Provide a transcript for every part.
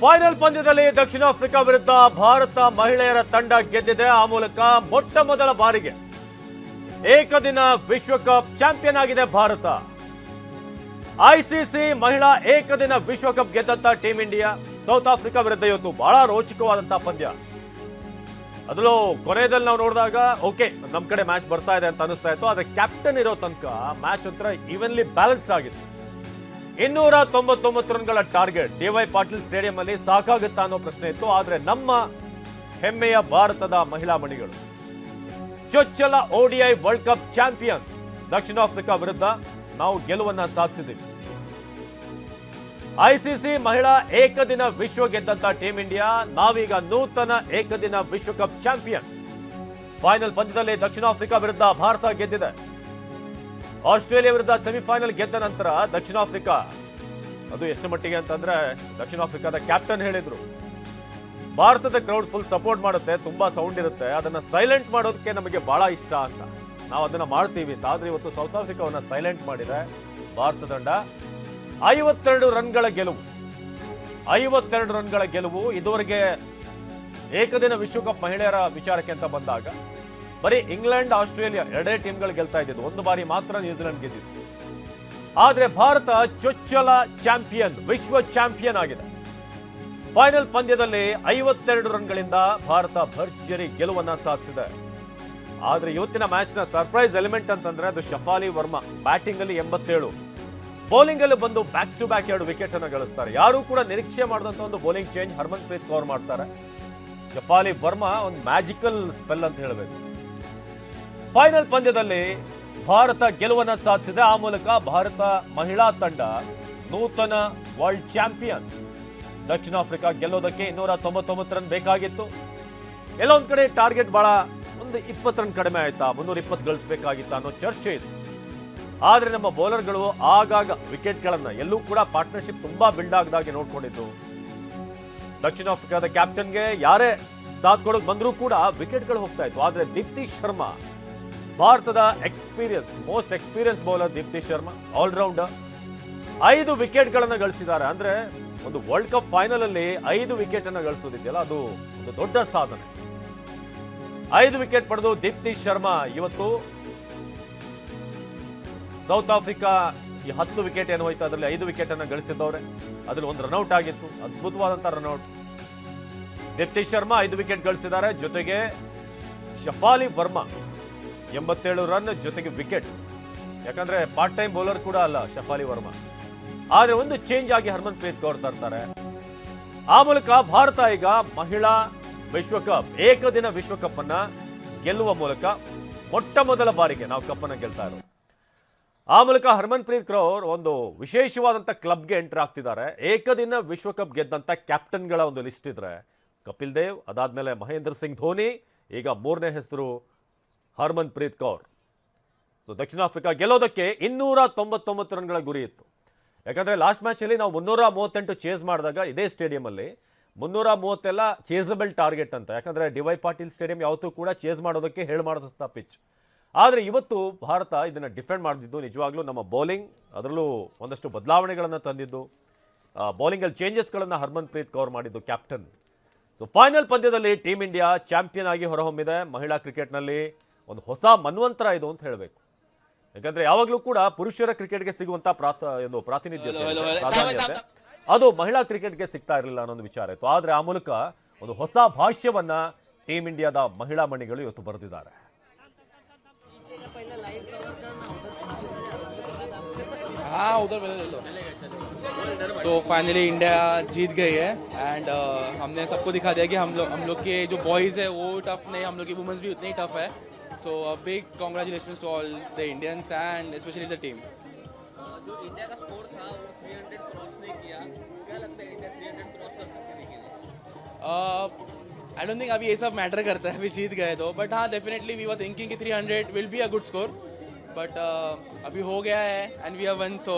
Final ಪಂದ್ಯದಲ್ಲಿ ದಕ್ಷಿಣ Africa ವಿರುದ್ಧ ಭಾರತ ಮಹಿಳೆಯರ ತಂಡ ಗೆದ್ದಿದೆ. ಆ ಮೂಲಕ ಮೊಟ್ಟ ಮೊದಲ ಬಾರಿಗೆ ಏಕದಿನ ವಿಶ್ವಕಪ್ ಚಾಂಪಿಯನ್ ಆಗಿದೆ ಭಾರತ. ಐಸಿಸಿ ಮಹಿಳಾ ಏಕದಿನ ವಿಶ್ವಕಪ್ ಗೆದ್ದಂತ ಟೀಂ ಇಂಡಿಯಾ ಸೌತ್ ಆಫ್ರಿಕಾ ವಿರುದ್ಧ ಇವತ್ತು ಬಹಳ ರೋಚಕವಾದಂತಹ ಪಂದ್ಯ. ಅದರಲ್ಲೂ ಕೊನೆಯಲ್ಲಿ ನಾವು ನೋಡಿದಾಗ, ಓಕೆ, ನಮ್ ಕಡೆ ಮ್ಯಾಚ್ ಬರ್ತಾ ಇದೆ ಅಂತ ಅನಿಸ್ತಾ ಇತ್ತು, ಆದ್ರೆ ಕ್ಯಾಪ್ಟನ್ ಇರೋ ತನಕ ಮ್ಯಾಚ್ ಒಂಥರ ಈವನ್ಲಿ ಬ್ಯಾಲೆನ್ಸ್ ಆಗಿತ್ತು ಇನ್ನೂರ ತೊಂಬತ್ತೊಂಬತ್ತು ರನ್ಗಳ ಟಾರ್ಗೆಟ್ ಡಿವೈ ಪಾಟೀಲ್ ಸ್ಟೇಡಿಯಂ ಅಲ್ಲಿ ಸಾಕಾಗುತ್ತಾ ಅನ್ನೋ ಪ್ರಶ್ನೆ ಇತ್ತು. ಆದ್ರೆ ನಮ್ಮ ಹೆಮ್ಮೆಯ ಭಾರತದ ಮಹಿಳಾ ಮಣಿಗಳು. ಚೊಚ್ಚಲ ಓಡಿಐ ವರ್ಲ್ಡ್ ಕಪ್ ಚಾಂಪಿಯನ್ಸ್ ದಕ್ಷಿಣ ಆಫ್ರಿಕಾ ವಿರುದ್ಧ ನಾವು ಗೆಲುವನ್ನ ಸಾಧಿಸಿದ್ದೀವಿ. ಐಸಿಸಿ ಮಹಿಳಾ ಏಕದಿನ ವಿಶ್ವ ಗೆದ್ದಂತ ಟೀಂ ಇಂಡಿಯಾ, ನಾವೀಗ ನೂತನ ಏಕದಿನ ವಿಶ್ವಕಪ್ ಚಾಂಪಿಯನ್. ಫೈನಲ್ ಪಂದ್ಯದಲ್ಲಿ ದಕ್ಷಿಣ ಆಫ್ರಿಕಾ ವಿರುದ್ಧ ಭಾರತ ಗೆದ್ದಿದೆ. ಆಸ್ಟ್ರೇಲಿಯಾ ವಿರುದ್ಧ ಸೆಮಿಫೈನಲ್ ಗೆದ್ದ ನಂತರ ದಕ್ಷಿಣ ಆಫ್ರಿಕಾ, ಅದು ಎಷ್ಟು ಮಟ್ಟಿಗೆ ಅಂತಂದ್ರೆ ದಕ್ಷಿಣ ಆಫ್ರಿಕಾದ ಕ್ಯಾಪ್ಟನ್ ಹೇಳಿದ್ರು. ಭಾರತದ ಕ್ರೌಡ್ ಫುಲ್ ಸಪೋರ್ಟ್ ಮಾಡುತ್ತೆ, ತುಂಬಾ ಸೌಂಡ್ ಇರುತ್ತೆ, ಅದನ್ನ ಸೈಲೆಂಟ್ ಮಾಡೋದಕ್ಕೆ ನಮಗೆ ಬಹಳ ಇಷ್ಟ ಅಂತ. ನಾವು ಅದನ್ನ ಮಾಡ್ತೀವಿ ಅಂತ. ಆದ್ರೆ ಇವತ್ತು ಸೌತ್ ಆಫ್ರಿಕಾವನ್ನ ಸೈಲೆಂಟ್ ಮಾಡಿದೆ, ಭಾರತ ತಂಡ. ಐವತ್ತೆರಡು ರನ್ಗಳ ಗೆಲುವು. ಐವತ್ತೆರಡು ರನ್ಗಳ ಗೆಲುವು ಇದುವರೆಗೆ ಏಕದಿನ ವಿಶ್ವಕಪ್ ಮಹಿಳೆಯರ ವಿಚಾರಕ್ಕೆ ಅಂತ ಬಂದಾಗ ಬರೀ ಇಂಗ್ಲೆಂಡ್, ಆಸ್ಟ್ರೇಲಿಯಾ ಎರಡೇ ಟೀಮ್ಗಳು ಗೆಲ್ತಾ ಇದ್ದಿದ್ದು. ಒಂದು ಬಾರಿ ಮಾತ್ರ ನ್ಯೂಜಿಲೆಂಡ್ ಗೆದ್ದಿತ್ತು ಆದರೆ ಭಾರತ ಚೊಚ್ಚಲ ಚಾಂಪಿಯನ್, ವಿಶ್ವ ಚಾಂಪಿಯನ್ ಆಗಿದೆ. ಫೈನಲ್ ಪಂದ್ಯದಲ್ಲಿ ಐವತ್ತೆರಡು ರನ್ಗಳಿಂದ ಭಾರತ ಭರ್ಜರಿ ಗೆಲುವನ್ನ ಸಾಧಿಸಿದೆ. ಆದರೆ ಇವತ್ತಿನ ಮ್ಯಾಚ್ನ ಸರ್ಪ್ರೈಸ್ ಎಲಿಮೆಂಟ್ ಅಂತಂದ್ರೆ ಅದು ಶಫಾಲಿ ವರ್ಮಾ ಬ್ಯಾಟಿಂಗ್ ಅಲ್ಲಿ ಎಂಬತ್ತೇಳು. ಬೌಲಿಂಗ್ ಅಲ್ಲಿ ಬಂದು ಬ್ಯಾಕ್ ಟು ಬ್ಯಾಕ್ ಎರಡು ವಿಕೆಟ್ ಅನ್ನು ಗಳಿಸ್ತಾರೆ. ಯಾರು ಕೂಡ ನಿರೀಕ್ಷೆ ಮಾಡಿದಂತ ಒಂದು bowling change Harmanpreet Kaur ಮಾಡ್ತಾರೆ. ಶಫಾಲಿ ವರ್ಮಾ ಒಂದು ಮ್ಯಾಜಿಕಲ್ ಸ್ಪೆಲ್ ಅಂತ ಹೇಳಬೇಕು. ಫೈನಲ್ ಪಂದ್ಯದಲ್ಲಿ ಭಾರತ ಗೆಲುವನ್ನು ಸಾಧಿಸಿದೆ. ಆ ಮೂಲಕ ಭಾರತ ಮಹಿಳಾ ತಂಡ ನೂತನ ವರ್ಲ್ಡ್ ಚಾಂಪಿಯನ್ ದಕ್ಷಿಣ ಆಫ್ರಿಕಾ ಗೆಲ್ಲೋದಕ್ಕೆ ಇನ್ನೂರ ತೊಂಬತ್ತೊಂಬತ್ತು ರನ್ ಬೇಕಾಗಿತ್ತು. ಎಲ್ಲೊಂದು ಕಡೆ ಟಾರ್ಗೆಟ್ ಬಹಳ ಒಂದು ಇಪ್ಪತ್ತು ರನ್ ಕಡಿಮೆ ಆಯ್ತಾ? ಮುನ್ನೂರ ಇಪ್ಪತ್ತು ಗಳಿಸಬೇಕಾಗಿತ್ತ ಅನ್ನೋ ಚರ್ಚೆ ಇತ್ತು. ಆದರೆ ನಮ್ಮ ಬೌಲರ್ಗಳು ಆಗಾಗ ವಿಕೆಟ್ಗಳನ್ನು ಎಲ್ಲೂ ಕೂಡ ಪಾರ್ಟ್ನರ್ಶಿಪ್ ತುಂಬಾ ಬಿಲ್ಡ್ ಆಗದಾಗೆ ನೋಡ್ಕೊಂಡಿದ್ದು. ದಕ್ಷಿಣ ಆಫ್ರಿಕಾದ ಕ್ಯಾಪ್ಟನ್ಗೆ ಯಾರೇ ಸಾಥ್ ಕೊಡೋಕೆ ಬಂದರೂ ಕೂಡ ವಿಕೆಟ್ಗಳು ಹೋಗ್ತಾ ಇತ್ತು. ಆದರೆ ದೀಪ್ತಿ ಶರ್ಮಾ ಭಾರತದ experience most experience bowler Deepti Sharma all rounder ಐದು ವಿಕೆಟ್ಗಳನ್ನು ಗಳಿಸಿದ್ದಾರೆ. ಅಂದ್ರೆ ಒಂದು ವರ್ಲ್ಡ್ ಕಪ್ ಫೈನಲ್ ಅಲ್ಲಿ ಐದು ವಿಕೆಟ್ ಅನ್ನ ಗಳಿಸೋದಿದೆಯಲ್ಲ, ಅದು ಒಂದು ದೊಡ್ಡ ಸಾಧನೆ. ಐದು ವಿಕೆಟ್ ಪಡೆದು ದೀಪ್ತಿ ಶರ್ಮಾ ಇವತ್ತು ಸೌತ್ ಆಫ್ರಿಕಾ ಈ ಹತ್ತು ವಿಕೆಟ್ ಏನು ಹೋಯ್ತು, ಅದರಲ್ಲಿ ಐದು ವಿಕೆಟ್ ಅನ್ನು ಗಳಿಸಿದ್ದವ್ರೆ. ಅದ್ರಲ್ಲಿ ಒಂದು ರನ್ಔಟ್ ಆಗಿತ್ತು ಅದ್ಭುತವಾದಂಥ ರನ್ಔಟ್ ದೀಪ್ತಿ ಶರ್ಮಾ ಐದು ವಿಕೆಟ್ ಗಳಿಸಿದ್ದಾರೆ. ಜೊತೆಗೆ ಶಫಾಲಿ ವರ್ಮಾ ಎಂಬತ್ತೇಳು ರನ್ ಜೊತೆಗೆ ವಿಕೆಟ್. ಯಾಕಂದ್ರೆ ಪಾರ್ಟ್ ಟೈಮ್ ಬೌಲರ್ ಕೂಡ ಅಲ್ಲ ಶಫಾಲಿ ವರ್ಮಾ. ಆದ್ರೆ ಒಂದು ಚೇಂಜ್ ಆಗಿ ಹರ್ಮನ್ ಪ್ರೀತ್ ಕೌರ್ ತರ್ತಾರೆ. ಆ ಮೂಲಕ ಭಾರತ ಈಗ ಮಹಿಳಾ ವಿಶ್ವಕಪ್, ಏಕದಿನ ವಿಶ್ವಕಪ್ ಅನ್ನ ಗೆಲ್ಲುವ ಮೂಲಕ ಮೊಟ್ಟ ಮೊದಲ ಬಾರಿಗೆ ನಾವು ಕಪ್ ಅನ್ನ ಗೆಲ್ತಾ ಇರೋದು. ಆ ಮೂಲಕ ಹರ್ಮನ್ ಪ್ರೀತ್ ಕೌರ್ ಒಂದು ವಿಶೇಷವಾದಂಥ ಕ್ಲಬ್ಗೆ ಎಂಟರ್ ಆಗ್ತಿದ್ದಾರೆ. ಏಕದಿನ ವಿಶ್ವಕಪ್ ಗೆದ್ದಂಥ ಕ್ಯಾಪ್ಟನ್ಗಳ ಒಂದು ಲಿಸ್ಟ್ ಇದ್ರೆ ಕಪಿಲ್ ದೇವ್, ಅದಾದ್ಮೇಲೆ ಮಹೇಂದ್ರ ಸಿಂಗ್ ಧೋನಿ, ಈಗ ಮೂರನೇ ಹೆಸರು ಹರ್ಮನ್ ಪ್ರೀತ್ ಕೌರ್. ಸೊ ದಕ್ಷಿಣ ಆಫ್ರಿಕಾ ಗೆಲ್ಲೋದಕ್ಕೆ ಇನ್ನೂರ ತೊಂಬತ್ತೊಂಬತ್ತು ರನ್ಗಳ ಗುರಿ ಇತ್ತು. ಯಾಕಂದರೆ ಲಾಸ್ಟ್ ಮ್ಯಾಚಲ್ಲಿ ನಾವು ಮುನ್ನೂರ ಮೂವತ್ತೆಂಟು ಚೇಸ್ ಮಾಡಿದಾಗ ಇದೇ ಸ್ಟೇಡಿಯಮಲ್ಲಿ ಮುನ್ನೂರ ಮೂವತ್ತೆಲ್ಲ ಚೇಸಬಲ್ ಟಾರ್ಗೆಟ್ ಅಂತ. ಯಾಕಂದರೆ ಡಿ ವೈ ಪಾಟೀಲ್ ಸ್ಟೇಡಿಯಂ ಯಾವತ್ತೂ ಕೂಡ ಚೇಸ್ ಮಾಡೋದಕ್ಕೆ ಹೇಳಿ ಮಾಡಿದಂಥ ಪಿಚ್ ಆದರೆ ಇವತ್ತು ಭಾರತ ಇದನ್ನು ಡಿಫೆಂಡ್ ಮಾಡಿದ್ದು ನಿಜವಾಗ್ಲೂ ನಮ್ಮ ಬೌಲಿಂಗ್ ಅದರಲ್ಲೂ ಒಂದಷ್ಟು ಬದಲಾವಣೆಗಳನ್ನು ತಂದಿದ್ದು. ಬೌಲಿಂಗಲ್ಲಿ ಚೇಂಜಸ್ಗಳನ್ನು ಹರ್ಮನ್ ಪ್ರೀತ್ ಕೌರ್ ಮಾಡಿದ್ದು ಕ್ಯಾಪ್ಟನ್ ಸೊ ಫೈನಲ್ ಪಂದ್ಯದಲ್ಲಿ ಟೀಮ್ ಇಂಡಿಯಾ ಚಾಂಪಿಯನ್ ಆಗಿ ಹೊರಹೊಮ್ಮಿದೆ ಮಹಿಳಾ ಕ್ರಿಕೆಟ್ನಲ್ಲಿ ಒಂದು ಹೊಸ ಮನ್ವಂತರ ಇದು ಅಂತ ಹೇಳಬೇಕು ಯಾಕಂದ್ರೆ ಯಾವಾಗಲೂ ಕೂಡ ಪುರುಷರ ಕ್ರಿಕೆಟ್ಗೆ ಸಿಗುವಂತ ಪ್ರಾತ ಒಂದು ಪ್ರಾತಿನಿಧ್ಯತೆ ಇರುತ್ತೆ, ಪ್ರಾಧಾನ್ಯತೆ ಅದು ಮಹಿಳಾ ಕ್ರಿಕೆಟ್ಗೆ ಸಿಗ್ತಾ ಇರಲಿಲ್ಲ ಅನ್ನೋ ಒಂದು ವಿಚಾರ ಇತ್ತು ಆದ್ರೆ ಆ ಮೂಲಕ ಒಂದು ಹೊಸ ಭಾಷ್ಯವನ್ನ ಟೀಮ್ ಇಂಡಿಯಾದ ಮಹಿಳಾ ಮಣಿಗಳು ಇವತ್ತು ಬರೆದಿದ್ದಾರೆ हाँ उधर पहले ले लो सो फाइनली इंडिया जीत गई है एंड हमने सबको दिखा दिया कि हम लोग हम लोग के जो बॉयज़ है वो टफ नहीं हम लोग की वुमेंस भी उतनी टफ है so big congratulation to all the Indians and specially the team जो इंडिया का स्कोर था वो 300 क्रॉस नहीं किया। क्या लगता है इंडिया 300 क्रॉस कर सकती है आई डोंट थिंक अभी ये सब मैटर करता है अभी जीत गए तो। बट हाँ डेफिनेटली वी वर थिंकिंग कि 300 will be a good score but अभी हो गया है and we have won so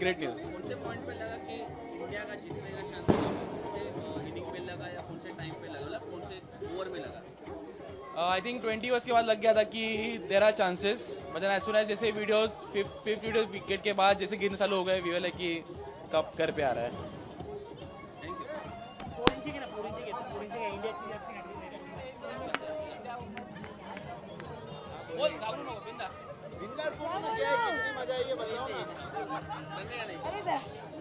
great news कौन से पॉइंट पे लगा कि इंडिया का जीतने का चांस कौन से इनिंग पे लगा या कौन से टाइम पे लगा? मतलब कौन से ओवर में लगा? आई थिंक ट्वेंटी ओवर्स के बाद लग गया था कि देर आर चांसेस मतलब एज सुन एज जैसे videos fifth fifth video wicket के बाद जैसे कितने साल हो गए वी है कि कब कर पे आ रहा है। बिंदास। मज़ा आई ये बताओ ना।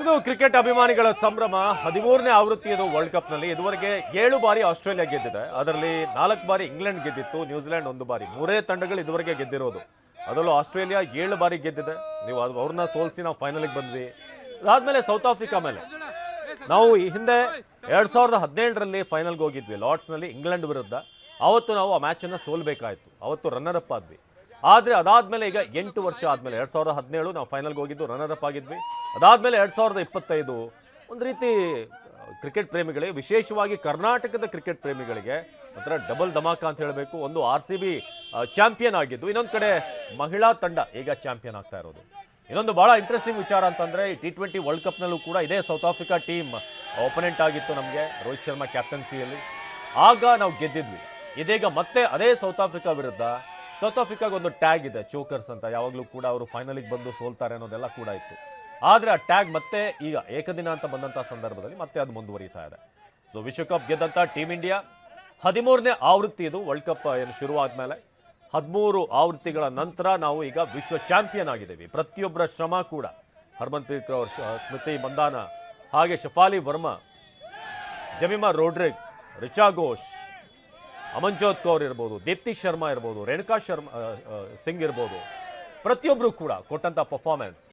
ಇದು ಕ್ರಿಕೆಟ್ ಅಭಿಮಾನಿಗಳ ಸಂಭ್ರಮ. ಹದಿಮೂರನೇ ಆವೃತ್ತಿ ಇದು ವರ್ಲ್ಡ್ ಕಪ್ನಲ್ಲಿ ಇದುವರೆಗೆ ಏಳು ಬಾರಿ ಆಸ್ಟ್ರೇಲಿಯಾ ಗೆದ್ದಿದೆ. ಅದರಲ್ಲಿ ನಾಲ್ಕು ಬಾರಿ ಇಂಗ್ಲೆಂಡ್ ಗೆದ್ದಿತ್ತು, ನ್ಯೂಜಿಲೆಂಡ್ ಒಂದು ಬಾರಿ. ಮೂರೇ ತಂಡಗಳು ಇದುವರೆಗೆ ಗೆದ್ದಿರೋದು. ಅದರಲ್ಲೂ ಆಸ್ಟ್ರೇಲಿಯಾ ಏಳು ಬಾರಿ ಗೆದ್ದಿದೆ. ನೀವು ಅದು ಅವ್ರನ್ನ ಸೋಲ್ಸಿ ನಾವು ಫೈನಲ್ಗೆ ಬಂದ್ವಿ. ಅದಾದ್ಮೇಲೆ ಸೌತ್ ಆಫ್ರಿಕಾ ಮೇಲೆ. ನಾವು ಈ ಹಿಂದೆ ಎರಡ್ ಸಾವಿರದ ಹದಿನೇಳರಲ್ಲಿ ಫೈನಲ್ಗೆ ಹೋಗಿದ್ವಿ. ಲಾರ್ಡ್ಸ್ನಲ್ಲಿ ಇಂಗ್ಲೆಂಡ್ ವಿರುದ್ಧ. ಅವತ್ತು ನಾವು ಆ ಮ್ಯಾಚನ್ನು ಸೋಲ್ಬೇಕಾಯಿತು. ಅವತ್ತು ರನ್ನರ್ ಅಪ್ ಆದ್ವಿ. ಆದರೆ ಅದಾದ್ಮೇಲೆ ಈಗ ಎಂಟು ವರ್ಷ ಆದ್ಮೇಲೆ ಎರಡು ಸಾವಿರದ ಹದಿನೇಳು ನಾವು ಫೈನಲ್ಗೆ ಹೋಗಿದ್ದು ರನ್ನರ್ ಅಪ್ ಆಗಿದ್ವಿ. ಅದಾದ್ಮೇಲೆ ಎರಡ್ ಸಾವಿರದ ಇಪ್ಪತ್ತೈದು ಒಂದು ರೀತಿ ಕ್ರಿಕೆಟ್ ಪ್ರೇಮಿಗಳಿಗೆ ವಿಶೇಷವಾಗಿ ಕರ್ನಾಟಕದ ಕ್ರಿಕೆಟ್ ಪ್ರೇಮಿಗಳಿಗೆ ಒಂಥರ ಡಬಲ್ ಧಮಾಕ ಅಂತ ಹೇಳಬೇಕು. ಒಂದು ಆರ್ ಸಿ ಬಿ ಚಾಂಪಿಯನ್ ಆಗಿದ್ದು, ಇನ್ನೊಂದು ಕಡೆ ಮಹಿಳಾ ತಂಡ ಈಗ ಚಾಂಪಿಯನ್ ಆಗ್ತಾ ಇರೋದು. ಇನ್ನೊಂದು ಬಹಳ ಇಂಟ್ರೆಸ್ಟಿಂಗ್ ವಿಚಾರ ಅಂತಂದ್ರೆ, ಈ ಟಿ ಟ್ವೆಂಟಿ ವರ್ಲ್ಡ್ ಕಪ್ನಲ್ಲೂ ಕೂಡ ಇದೇ ಸೌತ್ ಆಫ್ರಿಕಾ ಟೀಮ್ ಓಪನೆಂಟ್ ಆಗಿತ್ತು ನಮಗೆ, ರೋಹಿತ್ ಶರ್ಮಾ ಕ್ಯಾಪ್ಟನ್ಸಿಯಲ್ಲಿ ಆಗ ನಾವು ಗೆದ್ದಿದ್ವಿ. ಇದೀಗ ಮತ್ತೆ ಅದೇ ಸೌತ್ ಆಫ್ರಿಕಾ ವಿರುದ್ಧ ಸೌತ್ ಆಫ್ರಿಕಾಗೆ ಒಂದು ಟ್ಯಾಗ್ ಇದೆ, ಚೋಕರ್ಸ್ ಅಂತ. ಯಾವಾಗಲೂ ಕೂಡ ಅವರು ಫೈನಲಿಗೆ ಬಂದು ಸೋಲ್ತಾರೆ ಅನ್ನೋದೆಲ್ಲ ಕೂಡ ಇತ್ತು. ಆದರೆ ಆ ಟ್ಯಾಗ್ ಮತ್ತೆ ಈಗ ಏಕದಿನ ಅಂತ ಬಂದಂಥ ಸಂದರ್ಭದಲ್ಲಿ ಮತ್ತೆ ಅದು ಮುಂದುವರಿತಾ ಇದೆ. ಸೊ ವಿಶ್ವಕಪ್ ಗೆದ್ದಂಥ ಟೀಮ್ ಇಂಡಿಯಾ ಹದಿಮೂರನೇ ಆವೃತ್ತಿ ಇದು. ವರ್ಲ್ಡ್ ಕಪ್ ಏನು ಶುರುವಾದ್ಮೇಲೆ ಹದಿಮೂರು ಆವೃತ್ತಿಗಳ ನಂತರ ನಾವು ಈಗ ವಿಶ್ವ ಚಾಂಪಿಯನ್ ಆಗಿದ್ದೀವಿ. ಪ್ರತಿಯೊಬ್ಬರ ಶ್ರಮ ಕೂಡ. ಹರ್ಮನ್ಪ್ರೀತ್ ಕೌರ್ ಸ್ಮೃತಿ ಮಂದಾನ, ಹಾಗೆ ಶಫಾಲಿ ವರ್ಮಾ, ಜಮಿಮಾ ರೋಡ್ರಿಕ್ಸ್ ರಿಚಾ ಘೋಷ್ ಅಮನ್ಜೋತ್ ಕೌರ್ ಇರ್ಬೋದು ದೀಪ್ತಿ ಶರ್ಮಾ ಇರ್ಬೋದು ರೇಣುಕಾ ಶರ್ಮಾ ಸಿಂಗ್ ಇರ್ಬೋದು. ಪ್ರತಿಯೊಬ್ಬರು ಕೂಡ ಕೊಟ್ಟಂಥ ಪರ್ಫಾರ್ಮೆನ್ಸ್